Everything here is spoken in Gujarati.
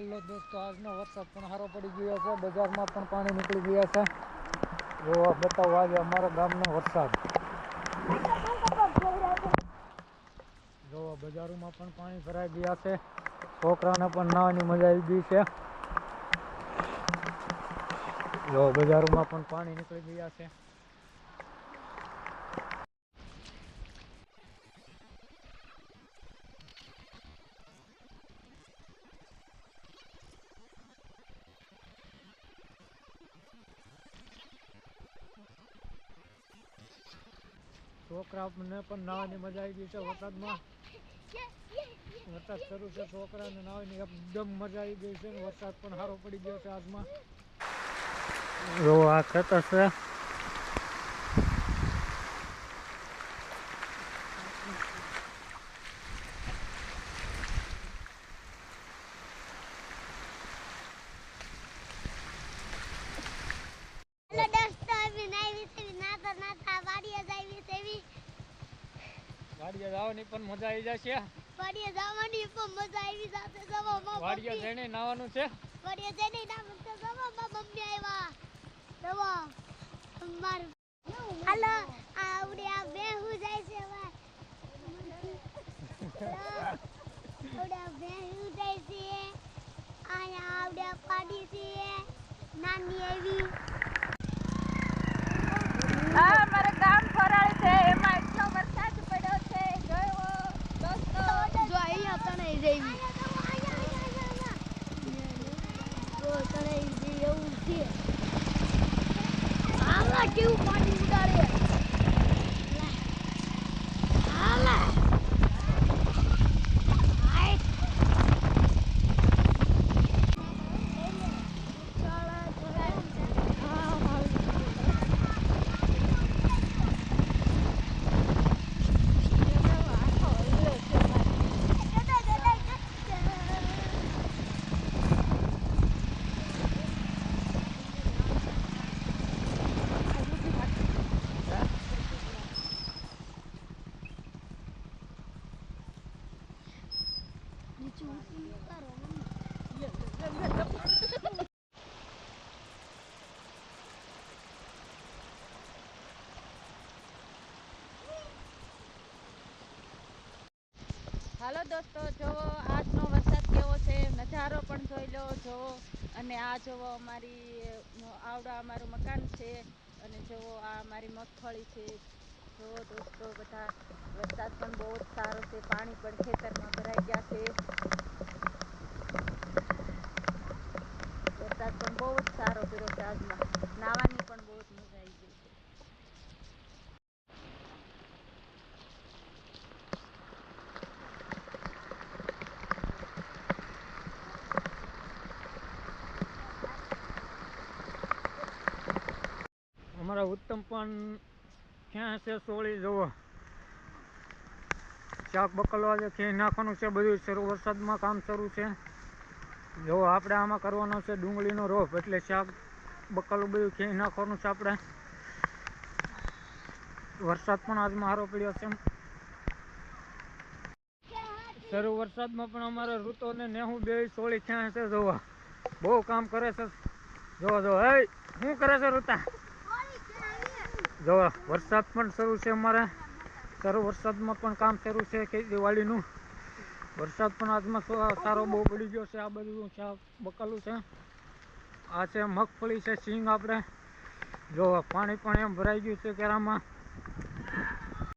હાલો દોસ્તો, આજનો વરસાદ પણ સારો પડી ગયો છે. બજારમાં પણ પાણી નીકળી ગયા છે. જો આ બતાવો, આજે અમારા ગામનો વરસાદ. જો બજારોમાં પણ પાણી ભરાઈ ગયા છે. છોકરાને પણ નાવાની મજા આવી ગઈ છે. જો બજારોમાં પણ પાણી નીકળી ગયા છે. છોકરાને પણ નાવાની મજા આવી ગઈ છે વરસાદમાં. વરસાદ શરૂ છે, છોકરાને નાવાની એકદમ મજા આવી ગઈ છે વરસાદ પણ સારો પડી ગયો છે આજમાં. જો આ ખેતર છે હેલો દોસ્તો આવી નાઈ વિશે નાતા નાતા વાડીએ જાવી સેવી વાડીએ જવાની પણ મજા આવી જશે. વાડીએ જવાની પણ મજા આવી જાતે જવામાં વાડીએ જઈને નાવાનું છે. વાડીએ જઈને ના મુકતા જવામાં મમ્મી આવ્યા દવા માર હાલો આવડે આ બે હું જાય છે આવડે આ બે હું જાય છે. આયા આવડે આ પાડી છે. નાની આવી. આ અમારા ગામ ફરાળ છે એમાં એટલો વરસાદ પડ્યો છે જોયો દોસ્તો જો અહીંયા તણે જેવી જો તણે જે એવું છે હાલા કેવું પાણી ઉડાડે હાલા હાલો દોસ્તો જોવો આજનો વરસાદ કેવો છે? નજારો પણ જોઈ લો જોવો અને આ જોવો અમારી, આવડો અમારું મકાન છે. અને જોવો આ અમારી મગફળી છે. જોવો દોસ્તો, બધા વરસાદ પણ બહુ જ સારો છે, પાણી પણ ખેતરમાં ભરાઈ ગયા છે. વરસાદ પણ બહુ જ સારો પડ્યો છે આજમાં. નાવાની પણ બહુ જ મજા આવી ગઈ છે. અમારા ઉત્તમ પણ ક્યાં છે સોળી? જુઓ. શાક બકલવા જે ખેંચી નાખવાનું છે, બધું શરૂ વરસાદમાં કામ શરૂ છે. જો આપણે આમાં કરવાનો છે ડુંગળીનો રોપ, એટલે શાક બકલું બધું ખેંચી નાખવાનું છે આપણે. વરસાદ પણ આજમાં સારો પડ્યો છે. શરૂ વરસાદમાં પણ અમારે ઋતો ને નેહું બે સોળી ક્યાં છે જોવા બહુ કામ કરે છે. જોવા જો હે, શું કરે છે ઋતા? જો વરસાદ પણ શરૂ છે અમારે. સારો વરસાદમાં પણ કામ શરૂ છે કે દિવાળીનું. વરસાદ પણ આજમાં સારો બહુ પડી ગયો છે. આ બધું છે બકાલું છે. આ છે મગફળી છે, સિંગ આપણે. જો પાણી પણ એમ ભરાઈ ગયું છે કેરામાં.